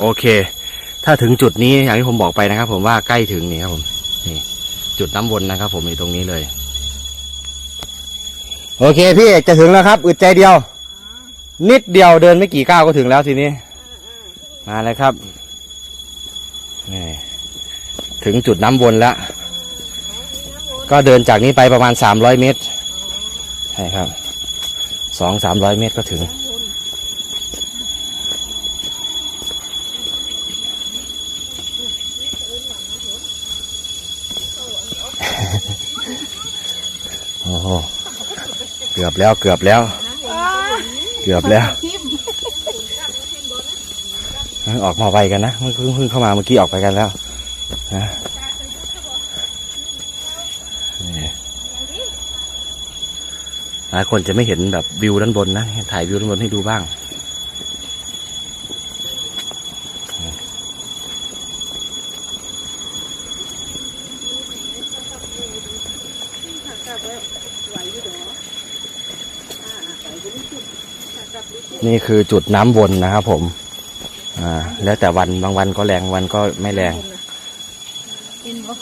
โอเค ถ้าถึงจุดนี้อย่างที่ผมบอกไปนะครับ ผมว่าใกล้ถึงนี่ครับผมนี่จุดน้ำวนนะครับ ผมอยู่ตรงนี้เลย โอเค พี่เอกจะถึงแล้วครับอึดใจเดียว นิดเดียวเดินไม่กี่ก้าวก็ถึงแล้วทีนี้ มาเลยครับนี่ถึงจุดน้ำวนแล้วก็เดินจากนี้ไปประมาณสามร้อยเมตรใช่ครับสองสามร้อยเมตรก็ถึง โอ้โห เกือบ แล้วเกือบแล้ว เกือบแล้วออกมาไวกันนะเพิ่งเพิ่งเพิ่งเข้ามาเมื่อกี้ออกไปกันแล้วนะนี่หลายคนจะไม่เห็นแบบวิวด้านบนนะถ่ายวิวด้านบนให้ดูบ้าง นี่คือจุดน้ำวนนะครับผม อ่า แล้วแต่วันบางวันก็แรงวันก็ไม่แรงเห็นบ่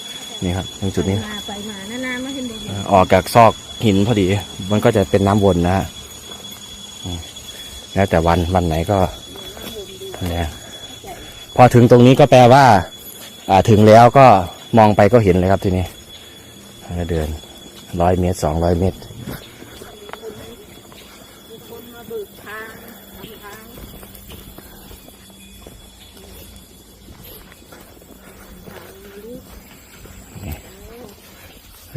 นี่ครับตรงจุดนี้มาไปมานานๆมาเห็นบ่เอ่อออกจากซอกหินพอดี มันก็จะเป็นน้ำวนนะฮะอืมแล้วแต่วันวันไหนก็แรงพอถึงตรงนี้ก็แปลว่า อ่าถึงแล้วก็มองไปก็เห็นเลยครับทีนี้แล้วเดินร้อยเมตรสองร้อยเมตร คนมาเบิกทางทำทาง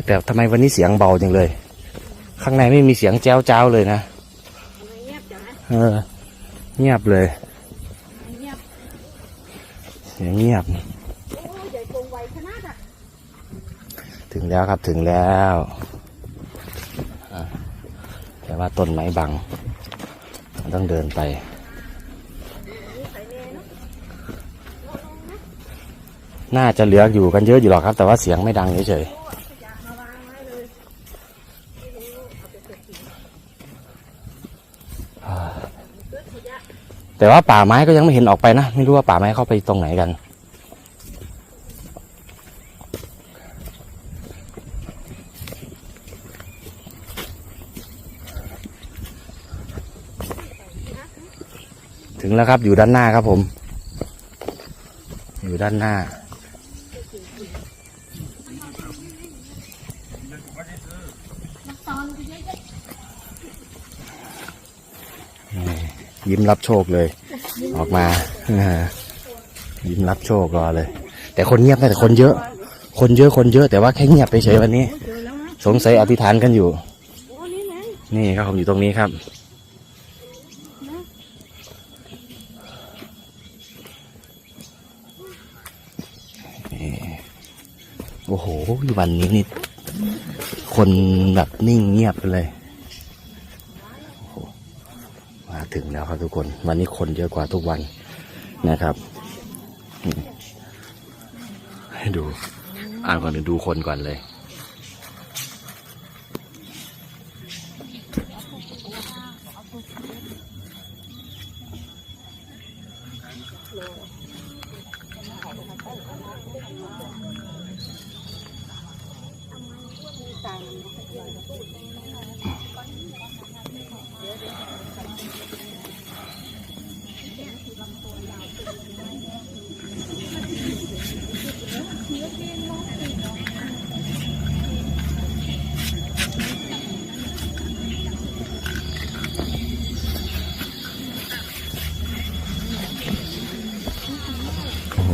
แต่ทำไมวันนี้เสียงเบาจังเลย ข้างในไม่มีเสียงแจ้วจ้าวเลยนะทำไมเงียบจังนะเออ เงียบเลยเงียบเสียงเงียบโอ้ยใหญ่โกงไวขนาดอะถึงแล้วครับถึงแล้วอะแต่ว่าต้นไม้บัง ต้องเดินไปนี่ใส่แน่เนาะน่าจะเหลืออยู่กันเยอะอยู่หรอกครับ แต่ว่าเสียงไม่ดังเฉย ขยะมาวางไว้เลย ๆ แต่ว่าป่าไม้ก็ยังไม่เห็นออกไปนะ ไม่รู้ว่าป่าไม้เข้าไปตรงไหนกันถึงแล้วครับอยู่ด้านหน้าครับผม อยู่ด้านหน้า ยิ้มรับโชคเลย ออกมายิ้มรับโชครอเลย แต่คนเงียบนะแต่คนเยอะ คนเยอะคนเยอะแต่ว่าแค่เงียบไปเฉยวันนี้ สงสัยอธิษฐานกันอยู่ นี่ครับผมอยู่ตรงนี้ครับโอ้โหวันนี้นี่คนแบบนิ่งเงียบไปเลยโอ้โหมา ถึงแล้วครับทุกคน วันนี้คนเยอะกว่าทุกวันนะครับ ให้ดูอ่านก่อนดูคนก่อนเลย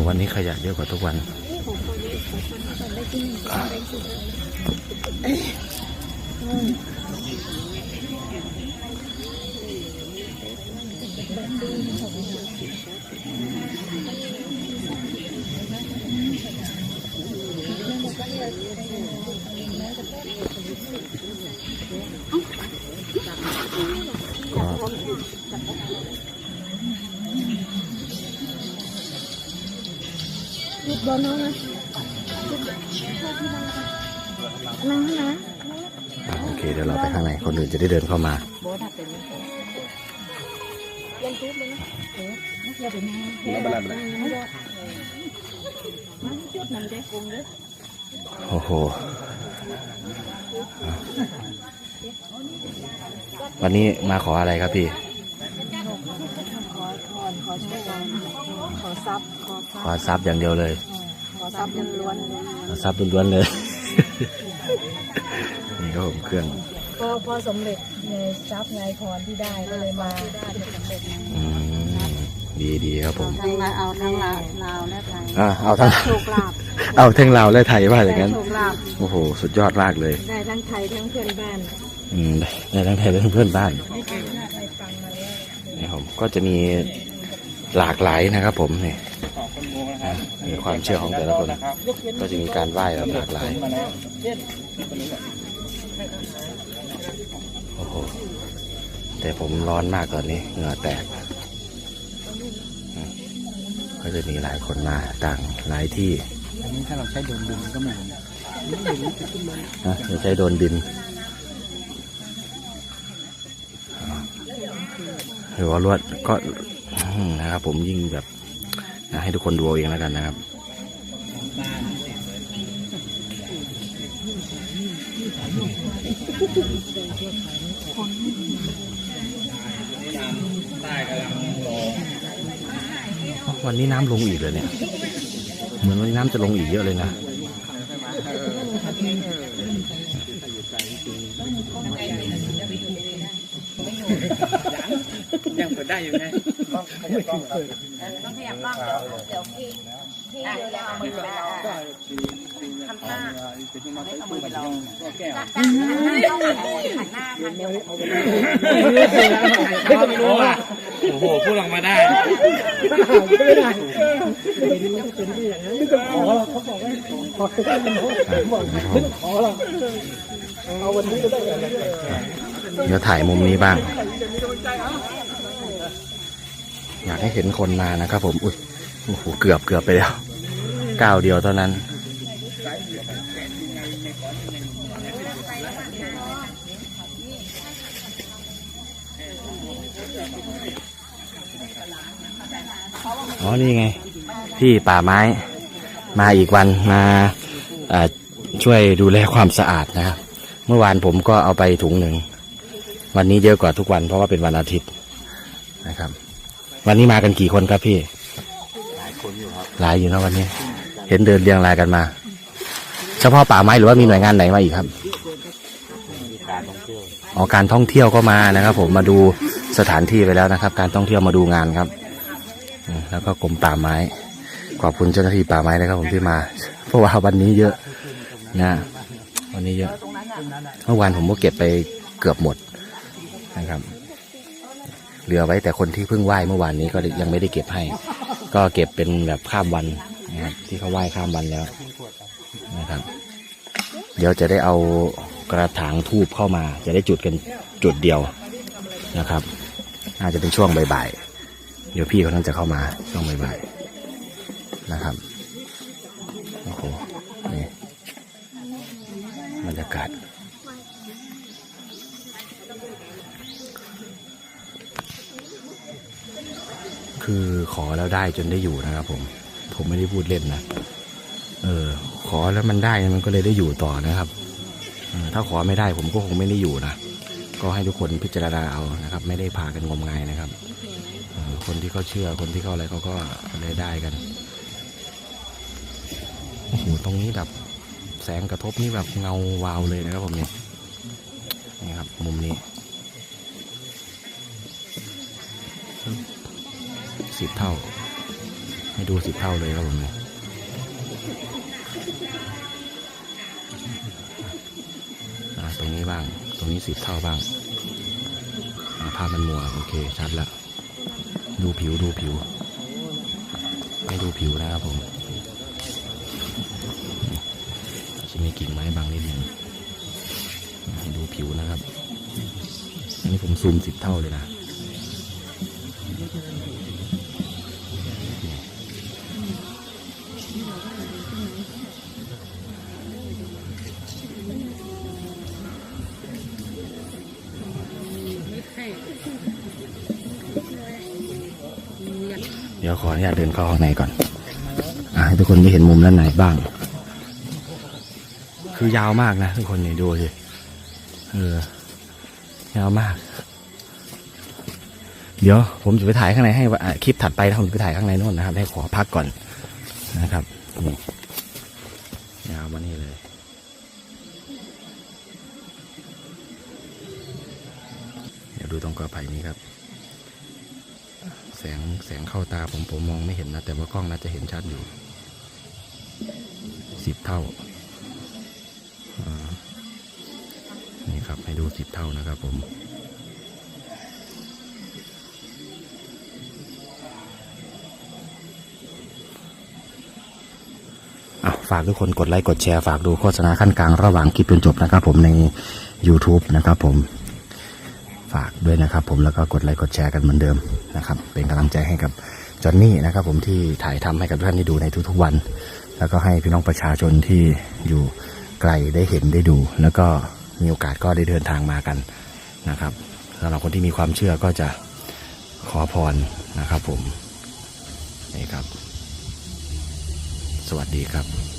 วันนี้ขยะเยอะกว่าทุกวัน หยุดบอลน้องนะนั่งนะอ่าโอเคเดี๋ยวเราไปข้างในคนอื่นจะได้เดินเข้ามาโบทับเป็นยันทุบเลยนะเออไม่เกี่ยวเป็นไงไม่เป็นไรไม่เป็นไรไม่รอดมันจุดนั้นได้กงเลยโอ้โหวันนี้มาขออะไรครับพี่ขอพรขอโชคขอ ทรัพย์ขอทรัพย์ขอทรัพย์อย่างเดียวเลยขอทรัพย์ล้วนๆเลยขอทรัพย์ล้วนๆเลย นี่ครับผมเครื่องก็พอสำเร็จในทรัพย์ในพรที่ได้ก็เลยมาได้สำเร็จอืมดีดีครับผมทั้งลาวเอาทั้งลาวลาวและไทยอ่าเอาทั้ง โชคลาภเอาทั้งลาวและไทยว่าอย่างนั้น โชคลาภโอ้โห สุดยอดมากเลย ได้ทั้งไทยทั้งเพื่อนบ้านอืมได้ทั้งไทยและทั้งเพื่อนบ้านไม่เคยน่าใครฟังมาแล้วนี่ผมก็จะมี หลากหลายนะครับผมนี่อะมีความเชื่อของแต่ละคน ก็จะมีการไหว้แบบหลากหลายโอ้โหแต่ผมร้อนมากตอนนี้เหงื่อแตกอืมก็จะมีหลายคนมาต่างหลายที่อันนี้ถ้าเราใช้โดนดึงก็เหมือนนะไม่ใช่โดนดินหรือว่าลวดก็อืม นะครับ ผมยิ่งแบบนะให้ทุกคนดูเอาเองแล้วกันนะครับวันนี้น้ำลงอีกเลยเนี่ย เหมือนวันนี้น้ำจะลงอีกเยอะเลยนะ ยังเปิดได้อยู่ไงต้องขยับกล้องเดี๋ยวพี่พี่เดี๋ยวแล้วมือแล้วก็ทำหน้าเป็นที่มาใช้ตัวแบบนี้ก็แก้วหันหน้าหันหน้าหันเดี๋ยวไม่รู้อะโอ้โหพูดออกมาได้เดี๋ ยวถ่ายมุมนี้บ้าง อยากให้เห็นคนมานะครับผม อุ้ยโอ้โหเกือบเกือบไปแล้วก้าวเดียวเท่านั้น อ๋อ นี่ไง พี่ป่าไม้ มาอีกวันมาช่วยดูแลความสะอาดนะครับ เมื่อวานผมก็เอาไปถุงหนึ่ง วันนี้เยอะกว่าทุกวันเพราะว่าเป็นวันอาทิตย์นะครับ วันนี้มากันกี่คนครับพี่ หลายคนอยู่ครับหลายอยู่นะวันนี้ เห็นเดินเรียงรายกันมา เฉพาะป่าไม้หรือว่ามีหน่วยงานไหนมาอีกครับอ๋อการท่องเที่ยวก็มานะครับ ผมมาดูสถานที่ไปแล้วนะครับ การท่องเที่ยวมาดูงานครับอืมแล้วก็กรมป่าไม้ขอบคุณเจ้าหน้าที่ป่าไม้นะครับ ผมที่มาเพราะว่าวันนี้เยอะนะวันนี้เยอะเมื่อวานผมก็เก็บไปเกือบหมด นะครับ เหลือไว้แต่คนที่เพิ่งไหว้เมื่อวานนี้ก็ยังไม่ได้เก็บให้ ก็เก็บเป็นแบบข้ามวันนะครับที่เขาไหว้ข้ามวันแล้วนะครับ เดี๋ยวจะได้เอากระถางทูบเข้ามา จะได้จุดกันจุดเดียวนะครับน่าจะเป็นช่วงบ่ายๆเดี๋ยวพี่เขานั้นจะเข้ามาช่วงบ่ายๆนะครับโอ้โหนี่บรรยากาศ คือขอแล้วได้จนได้อยู่นะครับผม ผมไม่ได้พูดเล่นนะ เออ ขอแล้วมันได้มันก็เลยได้อยู่ต่อนะครับถ้าขอไม่ได้ผมก็คงไม่ได้อยู่นะ ก็ให้ทุกคนพิจารณาเอานะครับ ไม่ได้พากันงมงายนะครับ คนที่เขาเชื่อคนที่เขาอะไรเขาก็ได้ได้กันโอ้โหตรงนี้แบบแสงกระทบนี่แบบเงาวาวเลยนะครับผมเนี่ยนี่ครับ มุมนี้ สิบเท่า ให้ดูสิบเท่าเลยครับผมเนี่ยตรงนี้บ้าง ตรงนี้สิบเท่าบ้างาภาพมันมัว โอเค ชัดแล้วดูผิวดูผิว ให้ดูผิวนะครับผมจะมีกิ่งไม้บางนิดหนึ่งให้ดูผิวนะครับ อันนี้ผมซูมสิบเท่าเลยนะ เดี๋ยวขออนุญาตเดินเข้าข้างในก่อนอให้ทุกคนได้เห็นมุมด้านในบ้าง คือยาวมากนะทุกคนนี่ดูสิเออยาวมาก เดี๋ยวผมจะไปถ่ายข้างในให้คลิปถัดไปนะผมจะไปถ่ายข้างในนู่นนะครับให้ขอพักก่อนนะครับนี่ยาวมานี่เลยเดี๋ยวดูตรงกอไผ่นี้ครับ แสงแสงเข้าตาผมผมมองไม่เห็นนะ แต่ว่ากล้องน่าจะเห็นชัดอยู่สิบเท่านี่ครับให้ดูสิบเท่านะครับผมอะฝากทุกคนกดไลค์กดแชร์ฝากดูโฆษณาขั้นกลางระหว่างคลิปจนจบนะครับ ผมใน YouTube นะครับผมฝากด้วยนะครับผมแล้วก็กดไลค์กดแชร์กันเหมือนเดิม นะครับ เป็นกำลังใจให้กับจอห์นนี่นะครับ ผมที่ถ่ายทำให้กับท่านได้ดูในทุกๆวัน แล้วก็ให้พี่น้องประชาชนที่อยู่ไกลได้เห็นได้ดู แล้วก็มีโอกาสก็ได้เดินทางมากันนะครับสำหรับคนที่มีความเชื่อก็จะขอพรนะครับ ผมนี่ครับ สวัสดีครับ